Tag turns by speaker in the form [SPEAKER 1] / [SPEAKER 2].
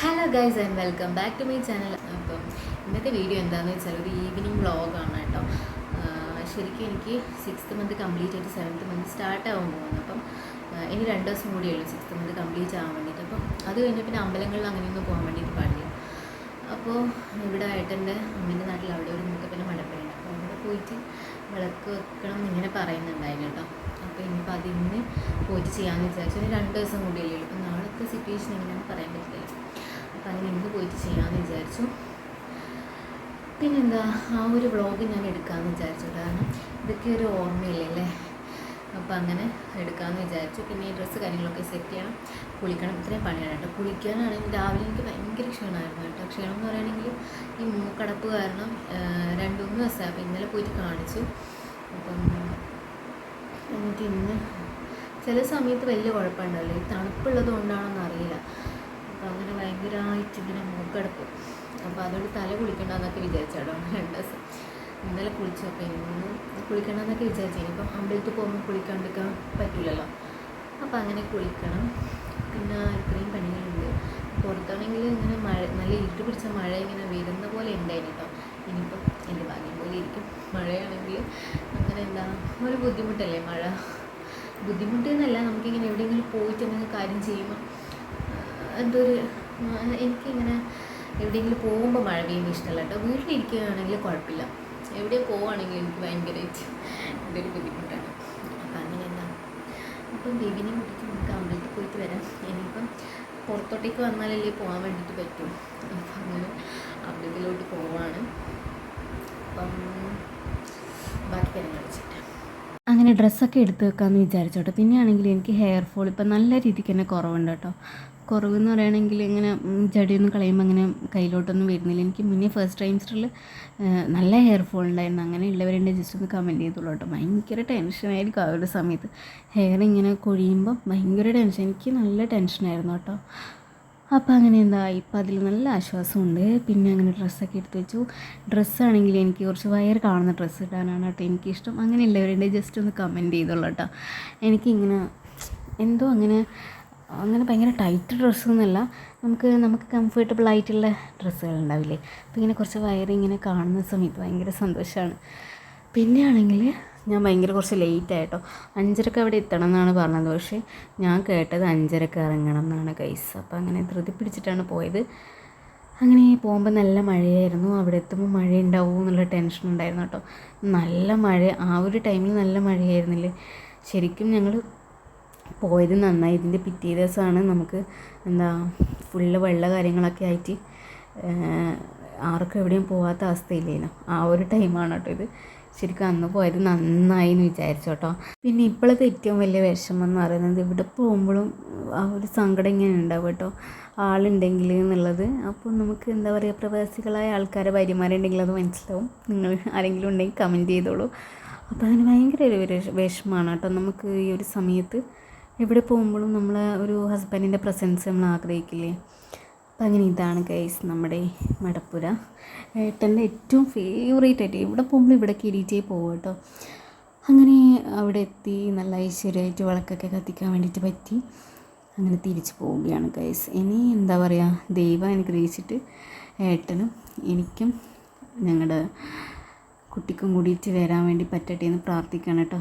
[SPEAKER 1] Hello guys and welcome back to my channel അപ്പം ഇന്നത്തെ video എന്താണെന്ന് വെച്ചാൽ ഒരു ഈവനിങ് വ്ളോഗാണ് കേട്ടോ ശരിക്കും എനിക്ക് സിക്സ്ത് മന്ത് കംപ്ലീറ്റ് ആയിട്ട് സെവൻത്ത് മന്ത് സ്റ്റാർട്ട് ആവാൻ പോകുന്നു. അപ്പം ഇനി രണ്ട് ദിവസം കൂടിയുള്ളൂ സിക്സ്ത് മന്ത് കംപ്ലീറ്റ് ആവാൻ വേണ്ടിയിട്ട്. അപ്പം അത് കഴിഞ്ഞ് പിന്നെ അമ്പലങ്ങളിൽ അങ്ങനെയൊന്നും പോകാൻ വേണ്ടിയിട്ട് പാടില്ല. അപ്പോൾ ഇവിടെ ഏട്ടന്റെ അമ്മേന്റെ നാട്ടിൽ അവിടെ ഒരു മുക്കപ്പന മടപ്പുണ്ട്. അപ്പോൾ അവിടെ പോയിട്ട് വിളക്ക് വെക്കണം എന്നിങ്ങനെ പറയുന്നുണ്ടായിരുന്നു കേട്ടോ അപ്പോൾ ഇനിയിപ്പോൾ അതിന് പോയിട്ട് ചെയ്യാമെന്ന് വിചാരിച്ചു. ഇനി രണ്ട് ദിവസം കൂടിയല്ലേ ഉള്ളൂ. അപ്പോൾ നാളത്തെ സിറ്റുവേഷൻ എങ്ങനെയാണെന്ന് പറയാൻ പറ്റില്ല അങ്ങനെ ഇന്ന് പോയിട്ട് ചെയ്യാമെന്ന് വിചാരിച്ചു. പിന്നെന്താ ആ ഒരു വ്ളോഗ് ഞാൻ എടുക്കാമെന്ന് വിചാരിച്ചു. കാരണം ഇതൊക്കെ ഒരു ഓർമ്മയില്ലേ അല്ലേ അപ്പോൾ അങ്ങനെ എടുക്കാമെന്ന് വിചാരിച്ചു. പിന്നെ ഈ ഡ്രസ്സ് കാര്യങ്ങളൊക്കെ സെറ്റ് ചെയ്യണം. കുളിക്കണം. ഇത്രയും പണിയാണ് കേട്ടോ. കുളിക്കാനാണെങ്കിൽ രാവിലെ എനിക്ക് ഭയങ്കര ക്ഷീണമായിരുന്നു കേട്ടോ. ക്ഷീണം എന്ന് പറയുകയാണെങ്കിൽ ഈ മൂക്കടപ്പ് കാരണം രണ്ട് മൂന്ന് ദിവസമായി. അപ്പോൾ ഇന്നലെ പോയിട്ട് കാണിച്ചു. അപ്പം എന്നിട്ട് ഇന്ന് ചില സമയത്ത് വലിയ കുഴപ്പമുണ്ടല്ലോ ഈ തണുപ്പുള്ളത് കൊണ്ടാണെന്ന് ഭയങ്കരമായിട്ട് ഇങ്ങനെ മൂക്കടപ്പ് അപ്പോൾ അതുകൊണ്ട് തല കുളിക്കണ്ടെന്നൊക്കെ വിചാരിച്ചാടോ രണ്ട് ദിവസം ഇന്നലെ കുളിച്ചപ്പോൾ ഇന്ന് കുളിക്കണമെന്നൊക്കെ വിചാരിച്ചു. ഇനിയിപ്പം അമ്പലത്തിൽ പോകുമ്പോൾ കുളിക്കാണ്ടിരിക്കാൻ പറ്റില്ലല്ലോ അപ്പോൾ അങ്ങനെ കുളിക്കണം. പിന്നെ ഇത്രയും പണികളുണ്ട്. പുറത്താണെങ്കിൽ ഇങ്ങനെ മഴ നല്ല ഇരുട്ട് പിടിച്ച മഴ ഇങ്ങനെ വരുന്ന പോലെ ഉണ്ടായിരുന്നു കേട്ടോ ഇനിയിപ്പം എന്റെ ഭാഗ്യം പോലെ ഇരിക്കും. മഴയാണെങ്കിൽ അങ്ങനെ എന്താ ഒരു ബുദ്ധിമുട്ടല്ലേ മഴ? ബുദ്ധിമുട്ട് എന്നല്ല നമുക്കിങ്ങനെ എവിടെയെങ്കിലും പോയിട്ട് എന്തെങ്കിലും കാര്യം ചെയ്യുമ്പോൾ എന്തൊരു എനിക്കിങ്ങനെ എവിടെയെങ്കിലും പോകുമ്പോൾ മഴ പെയ്യുന്ന ഇഷ്ടമല്ല കേട്ടോ വീട്ടിലിരിക്കുകയാണെങ്കിൽ കുഴപ്പമില്ല. എവിടെ പോവുകയാണെങ്കിൽ എനിക്ക് ഭയങ്കരമായിട്ട് ഇതൊരു ബുദ്ധിമുട്ടാണ്. അപ്പം അങ്ങനെ എന്താ? അപ്പം ബേബിനെ കൂട്ടിയിട്ട് നമുക്ക് അമ്പലത്തിൽ പോയിട്ട് വരാം. ഇനിയിപ്പം പുറത്തോട്ടേക്ക് വന്നാലല്ലേ പോകാൻ വേണ്ടിയിട്ട് പറ്റും. അപ്പം അങ്ങനെ അമ്പലത്തിലോട്ട് പോവാണ്. അപ്പം ബാക്കി കാര്യങ്ങൾ വെച്ചിട്ട്. അങ്ങനെ ഡ്രസ്സൊക്കെ എടുത്ത് വെക്കാമെന്ന് വിചാരിച്ചോട്ടെ. പിന്നെയാണെങ്കിൽ എനിക്ക് ഹെയർ ഫോൾ ഇപ്പം നല്ല രീതിക്ക് തന്നെ കുറവുണ്ട് കേട്ടോ കുറവെന്ന് പറയുകയാണെങ്കിൽ ഇങ്ങനെ ജടിയൊന്നും കളയുമ്പോൾ അങ്ങനെ കയ്യിലോട്ടൊന്നും വരുന്നില്ല. എനിക്ക് മുന്നേ ഫസ്റ്റ് ടൈംസ്റ്ററിൽ നല്ല ഹെയർ ഫോൾ ഉണ്ടായിരുന്നു. അങ്ങനെ ഉള്ളവരുണ്ട് ജസ്റ്റ് ഒന്ന് കമന്റ് ചെയ്തോളൂ കേട്ടോ. ഭയങ്കര ടെൻഷനായിരിക്കും ആ ഒരു സമയത്ത്. ഹെയർ ഇങ്ങനെ കൊഴിയുമ്പോൾ ഭയങ്കര ടെൻഷൻ എനിക്ക് നല്ല ടെൻഷനായിരുന്നു കേട്ടോ. അപ്പോൾ അങ്ങനെ എന്താ ഇപ്പം അതിൽ നല്ല ആശ്വാസമുണ്ട്. പിന്നെ അങ്ങനെ ഡ്രസ്സൊക്കെ എടുത്ത് വെച്ചു. ഡ്രസ്സാണെങ്കിൽ എനിക്ക് കുറച്ച് വയർ കാണുന്ന ഡ്രസ്സ് ഇടാനാണ് കേട്ടോ എനിക്കിഷ്ടം. അങ്ങനെ ഉള്ളവരുണ്ട് ജസ്റ്റ് ഒന്ന് കമന്റ് ചെയ്തോളൂ കേട്ടോ. എനിക്കിങ്ങനെ എന്തോ അങ്ങനെ അങ്ങനെ ഭയങ്കര ടൈറ്റ് ഡ്രസ്സൊന്നുമല്ല നമുക്ക് നമുക്ക് കംഫർട്ടബിൾ ആയിട്ടുള്ള ഡ്രസ്സുകൾ ഉണ്ടാവില്ലേ? അപ്പോൾ ഇങ്ങനെ കുറച്ച് വയർ ഇങ്ങനെ കാണുന്ന സമയത്ത് ഭയങ്കര സന്തോഷമാണ് പിന്നെയാണെങ്കിൽ ഞാൻ ഭയങ്കര കുറച്ച് ലേറ്റ് ആയിട്ടോ അഞ്ചരക്ക് അവിടെ എത്തണം എന്നാണ് പറഞ്ഞത്. പക്ഷേ ഞാൻ കേട്ടത് അഞ്ചരക്ക് ഇറങ്ങണം എന്നാണ് കൈസ് അപ്പോൾ അങ്ങനെ ധൃതി പിടിച്ചിട്ടാണ് പോയത്. അങ്ങനെ പോകുമ്പോൾ നല്ല മഴയായിരുന്നു. അവിടെ എത്തുമ്പോൾ മഴ ഉണ്ടാവും എന്നുള്ള ടെൻഷൻ ഉണ്ടായിരുന്നു കേട്ടോ. നല്ല മഴ ആ ഒരു ടൈമിൽ നല്ല മഴയായിരുന്നില്ലേ? ശരിക്കും ഞങ്ങൾ പോയത് നന്നായി. ഇതിന്റെ പിറ്റേ ദിവസമാണ് നമുക്ക് എന്താ ഫുള്ള് വെള്ള കാര്യങ്ങളൊക്കെ ആയിട്ട് ആർക്കും എവിടെയും പോകാത്ത അവസ്ഥയില്ലേനോ. ആ ഒരു ടൈമാണ് കേട്ടോ ഇത്. ശരിക്കും അന്ന് പോയത് നന്നായി എന്ന് വിചാരിച്ചു കേട്ടോ. പിന്നെ ഇപ്പോഴത്തെ ഏറ്റവും വലിയ വിഷമം എന്ന് പറയുന്നത് ഇവിടെ പോകുമ്പോഴും ആ ഒരു സങ്കടം ഇങ്ങനെ ഉണ്ടാവും കേട്ടോ. ആളുണ്ടെങ്കിൽ എന്നുള്ളത്. അപ്പോൾ നമുക്ക് എന്താ പറയുക പ്രവാസികളായ ആൾക്കാരെ ഭാര്യമാരുണ്ടെങ്കിൽ അത് മനസ്സിലാവും. നിങ്ങൾ ആരെങ്കിലും ഉണ്ടെങ്കിൽ കമന്റ് ചെയ്തോളൂ. അപ്പോൾ അതിന് ഭയങ്കര ഒരു വിഷമമാണ് കേട്ടോ. നമുക്ക് ഈ ഒരു സമയത്ത് എവിടെ പോകുമ്പോഴും നമ്മൾ ഒരു ഹസ്ബൻഡിന്റെ പ്രസൻസ് നമ്മൾ ആഗ്രഹിക്കില്ലേ? അപ്പം അങ്ങനെ ഇതാണ് ഗൈസ് നമ്മുടെ മടപ്പുര. ഏട്ടന്റെ ഏറ്റവും ഫേവറേറ്റ് ആയിട്ട് ഇവിടെ പോകുമ്പോൾ ഇവിടെ കിരീറ്റേ പോകും കേട്ടോ. അങ്ങനെ അവിടെ എത്തി നല്ല ഐശ്വര്യമായിട്ട് വിളക്കൊക്കെ കത്തിക്കാൻ വേണ്ടിയിട്ട് പറ്റി. അങ്ങനെ തിരിച്ചു പോവുകയാണ് ഗൈസ് ഇനി എന്താ പറയുക ദൈവം അനുഗ്രഹിച്ചിട്ട് ഏട്ടനും എനിക്കും ഞങ്ങളുടെ കുട്ടിക്കും കൂടിയിട്ട് വരാൻ വേണ്ടി പറ്റട്ടെ എന്ന് പ്രാർത്ഥിക്കണം കേട്ടോ.